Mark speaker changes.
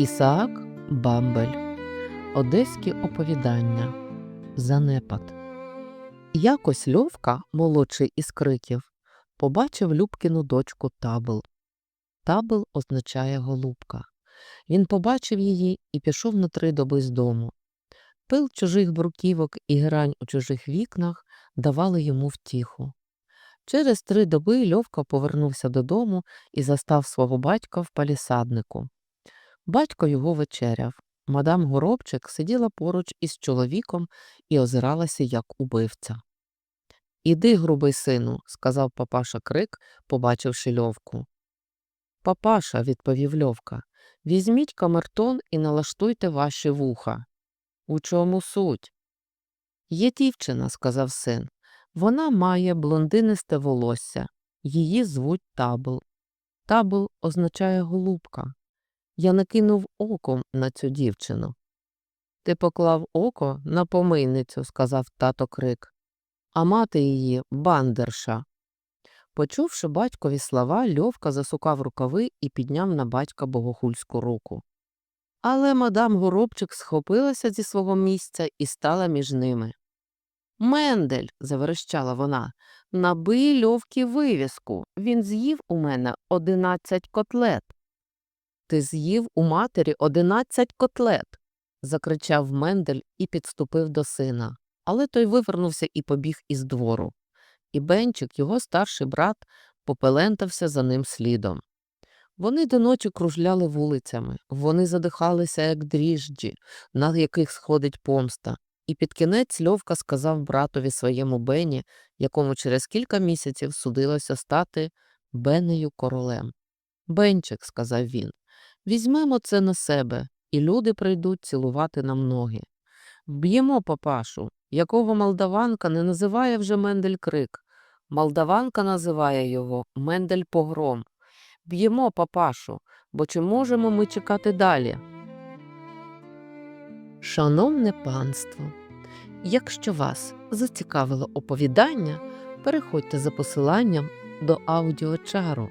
Speaker 1: Ісаак Бамбель. Одеські оповідання. Занепад. Якось Льовка, молодший із криків, побачив Любкину дочку Табл. Табл означає голубка. Він побачив її і пішов на три доби з дому. Пил чужих бруківок і грань у чужих вікнах давали йому втіху. Через три доби Льовка повернувся додому і застав свого батька в палісаднику. Батько його вечеряв. Мадам Горобчик сиділа поруч із чоловіком і озиралася, як убивця. Іди, грубий сину, сказав папаша крик, побачивши льовку. Папаша, відповів льовка, візьміть камертон і налаштуйте ваші вуха. У чому суть? Є дівчина, сказав син. Вона має блондинисте волосся. Її звуть Табл. Табл означає голубка. Я накинув оком на цю дівчину. Ти поклав око на помийницю, сказав тато крик, а мати її бандерша. Почувши батькові слова, Льовка засукав рукави і підняв на батька богохульську руку. Але мадам Горобчик схопилася зі свого місця і стала між ними. Мендель, заверещала вона, набий льовки вивіску. Він з'їв у мене одинадцять котлет. Ти з'їв у матері одинадцять котлет. закричав Мендель і підступив до сина. Але той вивернувся і побіг із двору. І Бенчик, його старший брат, попелентався за ним слідом. Вони до ночі кружляли вулицями, вони задихалися, як дріжджі, на яких сходить помста. І під кінець Льовка сказав братові своєму Бені, якому через кілька місяців судилося стати Бенею королем. Бенчик, сказав він, візьмемо це на себе, і люди прийдуть цілувати нам ноги. Вб'ємо папашу, якого молдаванка не називає вже Мендель Крик. Молдаванка називає його Мендель Погром. Б'ємо папашу, бо чи можемо ми чекати далі? Шановне панство, якщо вас зацікавило оповідання, переходьте за посиланням до аудіочару.